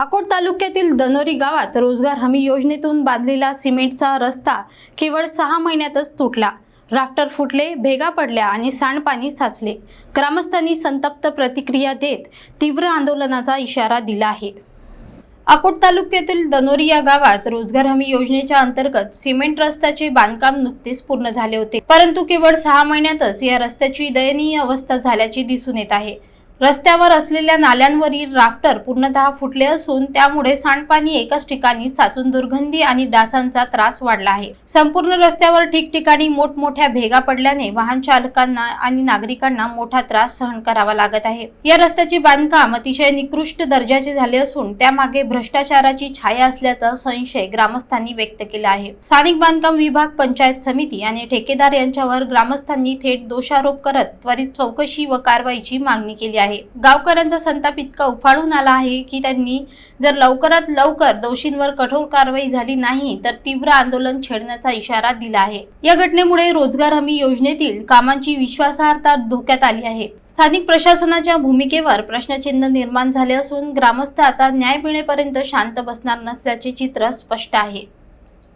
अकोट तालुक्यातील दनोरी गावात रोजगार हमी योजनेतून बांधलेला सिमेंटचा रस्ता केवळ सहा महिन्यातच तुटला. राफ्टर फुटले भेगा पडल्या आणि सांडपाणी साचले. ग्रामस्थांनी संतप्त प्रतिक्रिया देत तीव्र आंदोलनाचा इशारा दिला आहे. अकोट तालुक्यातील दनोरी या गावात रोजगार हमी योजनेच्या अंतर्गत सिमेंट रस्त्याचे बांधकाम नुकतेच पूर्ण झाले होते. परंतु केवळ सहा महिन्यातच या रस्त्याची दयनीय अवस्था झाल्याची दिसून येत आहे. रस्त्यावर असलेल्या नाल्यांवरील राफ्टर पूर्णतः फुटले असून त्यामुळे सांडपाणी एकाच ठिकाणी साचून दुर्गंधी आणि डासांचा त्रास वाढला आहे. संपूर्ण रस्त्यावर ठिकठिकाणी मोठमोठ्या भेगा पडल्याने वाहन चालकांना आणि नागरिकांना मोठा त्रास सहन करावा लागत आहे. या रस्त्याचे बांधकाम अतिशय निकृष्ट दर्जाचे झाले असून त्यामागे भ्रष्टाचाराची छाया असल्याचा संशय ग्रामस्थांनी व्यक्त केला आहे. स्थानिक बांधकाम विभाग पंचायत समिती आणि ठेकेदार यांच्यावर ग्रामस्थांनी थेट दोषारोप करत त्वरित चौकशी व कारवाईची मागणी केली आहे. गावकऱ्यांचा संताप इतका उफाळून आला आहे की त्यांनी जर लवकरात लवकर दोषींवर कठोर कारवाई झाली नाही तर तीव्र आंदोलन छेडण्याचा इशारा दिला आहे. या घटनेमुळे रोजगार हमी योजनेतील कामांची विश्वासार्हता धोक्यात आली आहे. स्थानिक प्रशासनाच्या भूमिकेवर प्रश्नचिन्ह निर्माण झाले असून ग्रामस्थ आता न्याय मिळेपर्यंत शांत बसणार नसल्याचे चित्र स्पष्ट आहे.